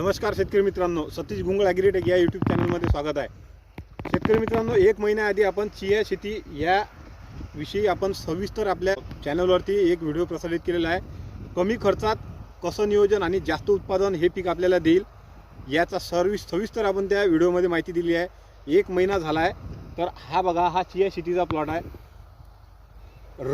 नमस्कार शेतकरी मित्रांनो सतीश गुंगळ ॲग्रीटेक या यूट्यूब चॅनलमध्ये स्वागत आहे. शेतकरी मित्रांनो एक महिन्याआधी आपण चिया शेती या विषयी आपण सविस्तर आपल्या चॅनलवरती एक व्हिडिओ प्रसारित केलेला आहे. कमी खर्चात कसं नियोजन आणि जास्त उत्पादन हे पीक आपल्याला देईल याचा सर्विस सविस्तर आपण त्या व्हिडिओमध्ये माहिती दिली आहे. एक महिना झाला आहे तर हा बघा हा चिया शेतीचा प्लॉट आहे.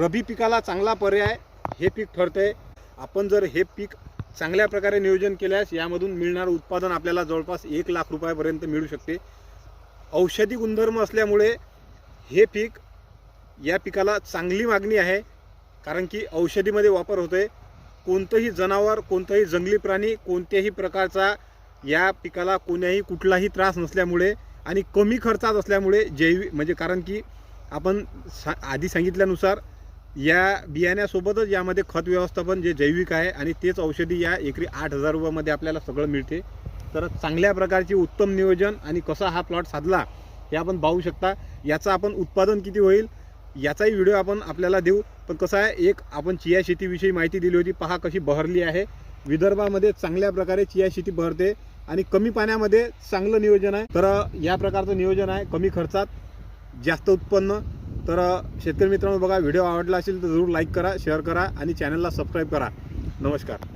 रबी पिकाला चांगला पर्याय हे पीक ठरतंय. आपण जर हे पीक चांगल्या प्रकारे नियोजन केल्यास यामधून मिळणारं उत्पादन आपल्याला जवळपास एक लाख रुपयापर्यंत मिळू शकते. औषधी गुणधर्म असल्यामुळे हे पीक या पिकाला चांगली मागणी आहे कारण की औषधीमध्ये वापर होतोय. कोणतंही जनावर कोणतंही जंगली प्राणी कोणत्याही प्रकारचा या पिकाला कोण्याही कुठलाही त्रास नसल्यामुळे आणि कमी खर्चात असल्यामुळे जैविक म्हणजे कारण की आपण सा आधी सांगितल्यानुसार या बियाण्यासोबतच यामध्ये खत व्यवस्थापन जे जैविक आहे आणि तेच औषधी या एकरी आठ हजार रुपयामध्ये आपल्याला सगळं मिळते. तर चांगल्या प्रकारची उत्तम नियोजन आणि कसा हा प्लॉट साधला हे आपण पाहू शकता. याचं आपण उत्पादन किती होईल याचाही व्हिडिओ आपण आपल्याला देऊ. पण कसं आहे एक आपण चिया शेतीविषयी माहिती दिली होती. पहा कशी बहरली आहे. विदर्भामध्ये चांगल्या प्रकारे चिया शेती बहरते आणि कमी पाण्यामध्ये चांगलं नियोजन आहे. तर या प्रकारचं नियोजन आहे कमी खर्चात जास्त उत्पन्न तर शेतकरी मित्रांनो बघा व्हिडिओ आवडला असेल तर जरूर लाईक करा शेअर करा आणि चॅनलला सबस्क्राईब करा. नमस्कार.